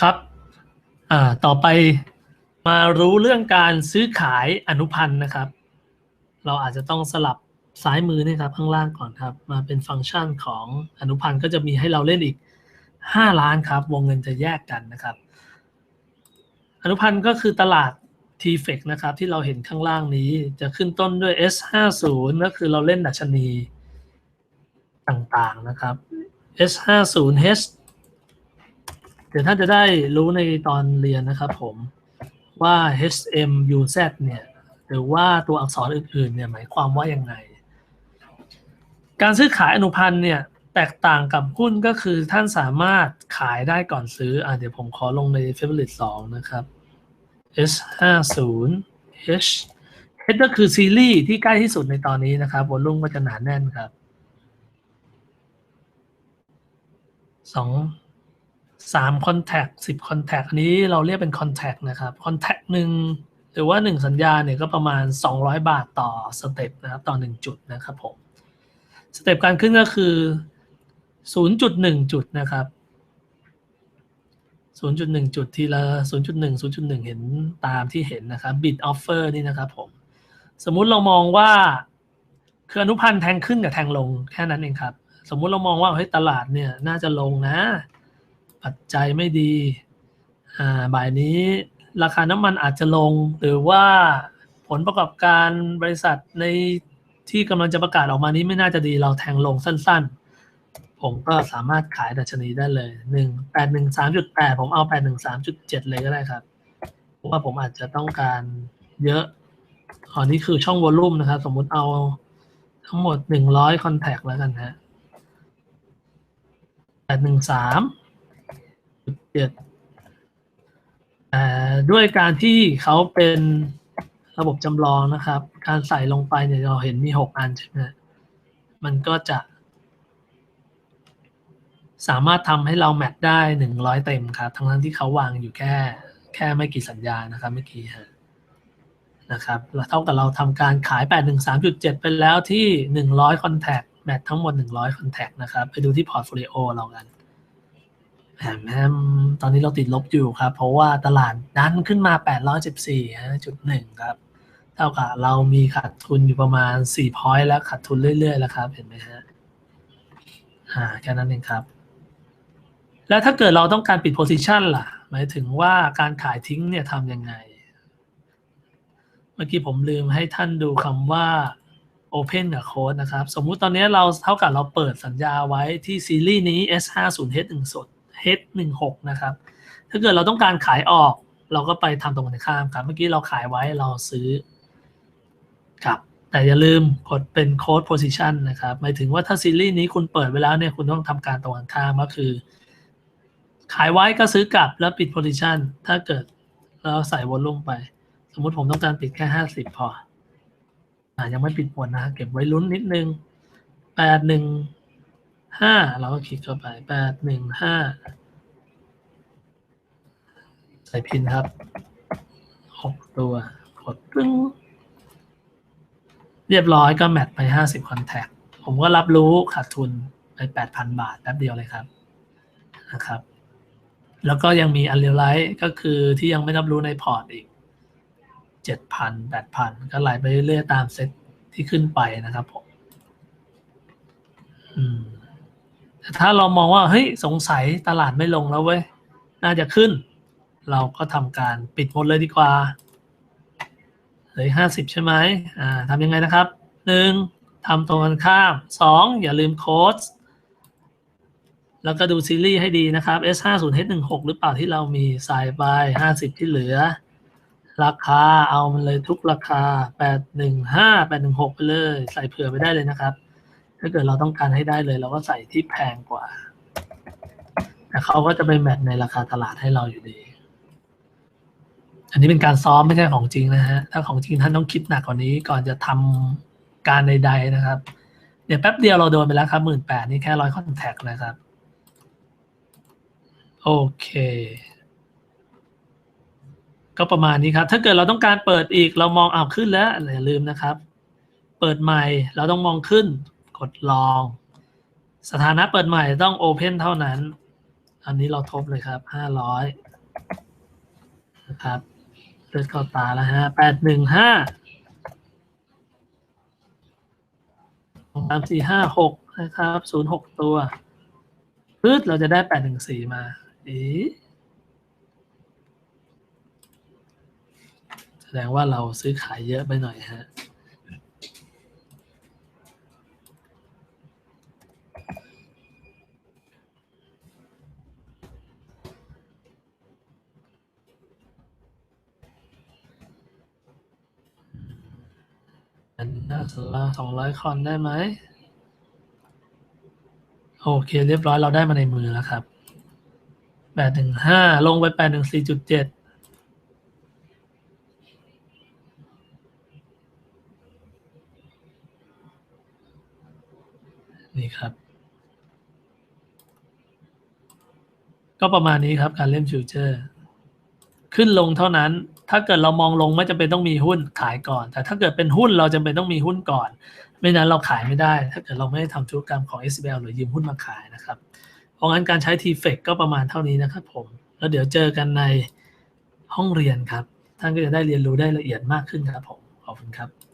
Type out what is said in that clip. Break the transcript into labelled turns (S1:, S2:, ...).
S1: ครับ อ่า ต่อไปมารู้เรื่องการซื้อขายอนุพันธ์นะครับ เราอาจจะต้องสลับซ้ายมือนะครับข้างล่างก่อนครับ มาเป็นฟังก์ชันของอนุพันธ์ก็จะมีให้เราเล่นอีก 5 ล้านครับ วงเงินจะแยกกันนะครับ อนุพันธ์ก็คือตลาด t f e c นะครับ ที่เราเห็นข้างล่างนี้จะขึ้นต้นด้วย S50 ก็คือเราเล่นดัชนีต่างๆนะครับ S50H เดี๋ยวท่านจะได้รู้ในตอนเรียนนะครับผมว่า HMUZ เนี่ยหรือว่าตัวอักษรอื่นๆเนี่ยหมายความว่ายังไง การซื้อขายอนุพันธ์เนี่ยแตกต่างกับหุ้นก็คือท่านสามารถขายได้ก่อนซื้ออะเดี๋ยวผมขอลงใน Favorite 2 นะครับ S50 H H ก็คือซีรีส์ที่ใกล้ที่สุดในตอนนี้นะครับวอลลุ่มก็จะหนาแน่นครับสอง สามคอนแทคสิบคอนแทคอันนี้เราเรียกเป็นคอนแทคนะครับคอนแทคหนึ่งหรือว่าหนึ่งสัญญาเนี่ยก็ประมาณ 200 บาทต่อสเต็ปนะครับต่อหนึ่งจุดนะครับผมสเต็ปการขึ้นก็คือ 0.1 จุดนะครับ 0.1 จุดทีละ 0.1 0.1 เห็นตามที่เห็นนะครับ bid offer นี่นะครับผมสมมุติเรามองว่าคืออนุพันธ์แทงขึ้นกับแทงลงแค่นั้นเองครับ สมมุติเรามองว่าเฮ้ยตลาดเนี่ยน่าจะลงนะ ปัจจัยไม่ดีอ่าบ่ายนี้ราคาน้ำมันอาจจะลง หรือว่าผลประกอบการบริษัทในที่กำลังจะประกาศออกมานี้ไม่น่าจะดีเราแทงลงสั้นๆ ผมก็สามารถขายดัชนีได้เลยหนึ่งแปดหนึ่งสามจุดแปดผมเอาแปดหนึ่งสามจุดเจ็ดเลยก็ได้ครับเพราะว่าผมอาจจะต้องการเยอะอันนี้คือช่องวอลลุ่มนะครับ สมมุติเอาทั้งหมดหนึ่งร้อยคอนแทคแล้วกันฮะแปดหนึ่งสาม จุดเจ็ดด้วยการที่เขาเป็นระบบจำลองนะครับ การใส่ลงไปเนี่ยเราเห็นมีหกอันใช่ไหมมันก็จะสามารถทำให้เราแมทได้หนึ่งร้อยเต็มครับ ทั้งนั้นที่เขาวางอยู่แค่แค่ไม่กี่สัญญานะครับเมื่อกี้ฮะนะครับเท่ากับเราทำการขาย 813.7 ไปแล้วที่ 100 Contact แมททั้งหมด 100 Contact นะครับ ไปดูที่พอร์ตโฟลิโอเรากัน ตอนนี้เราติดลบอยู่ครับ เพราะว่าตลาดดันขึ้นมา 814.1 ครับ เท่ากับเรามีขาดทุนอยู่ประมาณ4พอยต์แล้วขาดทุนเรื่อยๆแล้วครับ เห็นไหมฮะอ่าแค่นั้นเองครับ แล้วถ้าเกิดเราต้องการปิดโพซิชันล่ะ หมายถึงว่าการขายทิ้งเนี่ยทำยังไง เมื่อกี้ผมลืมให้ท่านดูคำว่า Open กับ Code นะครับ สมมุติตอนนี้เราเท่ากับเราเปิดสัญญาไว้ที่ซีรีส์นี้ S50H1 สด H16 นะครับ ถ้าเกิดเราต้องการขายออก เราก็ไปทำตรงกันข้ามครับ เมื่อกี้เราขายไว้เราซื้อครับแต่อย่าลืมกดเป็น Code Position นะครับ หมายถึงว่าถ้าซีรีส์นี้คุณเปิดไว้แล้วเนี่ยคุณต้องทำการตรงกันข้ามก็คือ ขายไว้ก็ซื้อกลับแล้วปิด Position ถ้าเกิดเราใส่วอลลุ่มไป สมมติผมต้องการปิดแค่ห้าสิบพออยังไม่ปิดหมดนะ เก็บไว้ลุ้นนิดนึงแปด ห้าเราก็คลิกเข้าไปแปดหนึ่งห้าใส่พินครับหกตัวกดปึ้งเรียบร้อยก็แมทไปห้าสิบคอนแทคผมก็รับรู้ขาดทุนไปแปดพันบาทแป๊บเดียวเลยครับนะครับ แล้วก็ยังมีอันเรียลไลท์ก็คือที่ยังไม่รับรู้ในพอร์ตอีกเจ็ดพันแปดพันก็ไหลไปเรื่อยๆตามเซตที่ขึ้นไปนะครับผมอืม ถ้าเรามองว่าเฮ้ยสงสัยตลาดไม่ลงแล้วเว้ยน่าจะขึ้น เราก็ทำการปิดหมดเลยดีกว่าเหลือห้าสิบใช่ไหมอ่าทำยังไงนะครับหนึ่งทำตรงกันข้ามสองอย่าลืมโค้ดแล้วก็ดูซีรีส์ให้ดีนะครับ S50H16 หรือเปล่าที่เรามีใส่ไป50 ที่เหลือ ราคาเอามันเลยทุกราคา 815 816 ไปเลย ใส่เผื่อไปได้เลยนะครับ ถ้าเกิดเราต้องการให้ได้เลย เราก็ใส่ที่แพงกว่า แต่เขาก็จะไปแมทในราคาตลาดให้เราอยู่ดี อันนี้เป็นการซ้อมไม่ใช่ของจริงนะฮะ ถ้าของจริงท่านต้องคิดหนักกว่านี้ก่อนจะทำการใด ๆนะครับ เดี๋ยวแป๊บเดียวเราโดนไปแล้วครับหมื่นแปดนี่แค่ร้อยคอนแทคนะครับ โอเคก็ประมาณนี้ครับ ถ้าเกิดเราต้องการเปิดอีกเรามองเอาขึ้นแล้วอย่าลืมนะครับ เปิดใหม่เราต้องมองขึ้น กดลอง สถานะเปิดใหม่ต้อง Open เท่านั้น อันนี้เราทบเลยครับห้าร้อยนะครับเลือดเข้าตาแล้วฮะแปดหนึ่งห้าสามสี่ห้าหกนะครับศูนย์หกตัวพืดเราจะได้แปดหนึ่งสี่มาเอ๊แสดงว่าเราซื้อขายเยอะไปหน่อยฮะ อันน่าจะสองร้อยคอนได้ไหม โอเค เรียบร้อยเราได้มาในมือแล้วครับแปดหนึ่งห้าลงไปแปดหนึ่งสี่จุดเจ็ดนี่ครับ ก็ประมาณนี้ครับการเล่นฟิวเจอร์ ขึ้นลงเท่านั้น ถ้าเกิดเรามองลงไม่จำเป็นต้องมีหุ้นขายก่อน แต่ถ้าเกิดเป็นหุ้นเราจำเป็นต้องมีหุ้นก่อน ไม่นั้นเราขายไม่ได้ ถ้าเกิดเราไม่ได้ทำธุรกรรมของ SBL หรือยืมหุ้นมาขายนะครับ เพราะงั้นการใช้ t f e c ก็ประมาณเท่านี้นะครับผม แล้วเดี๋ยวเจอกันในห้องเรียนครับ ท่านก็จะได้เรียนรู้ได้ละเอียดมากขึ้นครับผม ขอบคุณครับ